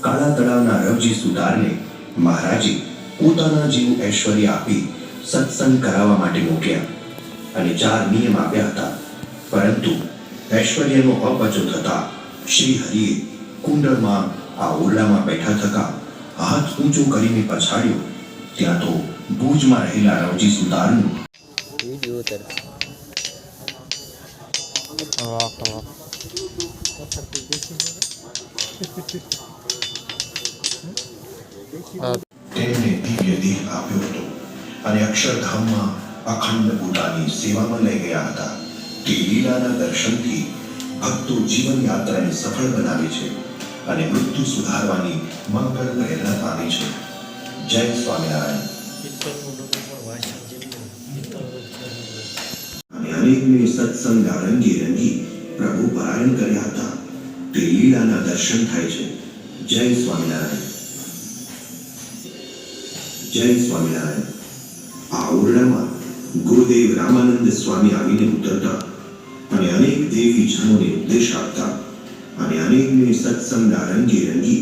કાળા તળાવના રવજી સુતારને મહારાજે પોતાના જેવું ઐશ્વર્ય આપી સત્સંગ કરાવવા માટે મોકલ્યા અને ચાર નિયમ આપ્યા હતા. પરંતુ ઐશ્વર્યનો અપચો થતા શ્રી હરિએ કુંડળમાં આ ઓરડામાં બેઠા થતા હાથ ઊંચો કરીને પછાડ્યો. ત્યાં તો ભુજમાં રહેલા રવજી સુતારનું વાહ વાહ તેમને દિવ્ય દેહ આપ્યો હતો અને અક્ષરધામમાં અખંડ પોતાની સેવામાં લઈ ગયા હતા. તે લીલાના દર્શનથી ભક્તો જીવન યાત્રાને સફળ બનાવે છે અને મૃત્યુ સુધારવાની મંગળ પ્રેરણા પામે છે. જય સ્વામિનારાયણ. અને અનેકને સત્સંગ રંગી રંગી પ્રભુ પરાયણ કર્યા હતા. તે લીલાના દર્શન થાય છે. જય સ્વામિનારાયણ. જય સ્વામિનારાયણ આ ઓરડામાં ગુરુદેવ રામાનંદ સ્વામી આવીને ઉતરતા અને અનેક દેવી જનોને ઉપદેશ આપતા અને અનેકને સત્સંગના રંગે રંગી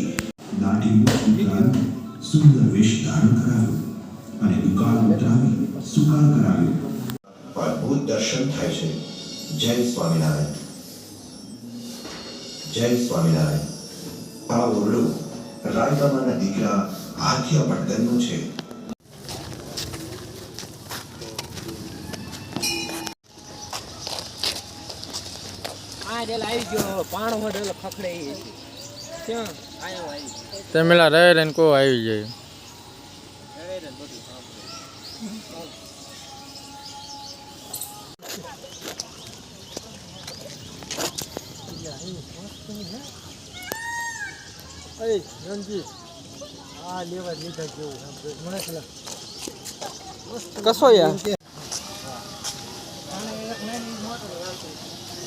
દાઢી ઉતારી સુંદર વેશ ધારણ કરાવ્યો અને દુકાળ ઉતરાવી સુકાળ કરાવ્યો અદ્ભુત દર્શન થાય છે જય સ્વામિનારાયણ જય સ્વામિનારાયણ આ ઓરડો રાયબામાના દીકરા હાથિયા પટદરનો છે ડેલ આવી ગયો પાણો ડેલ ખખડે ઈ. ક્યાં? આયો આવી તમે રહે રહીને કો આવી જાય. અરે રે બધું સાંભળે. કસો યાર?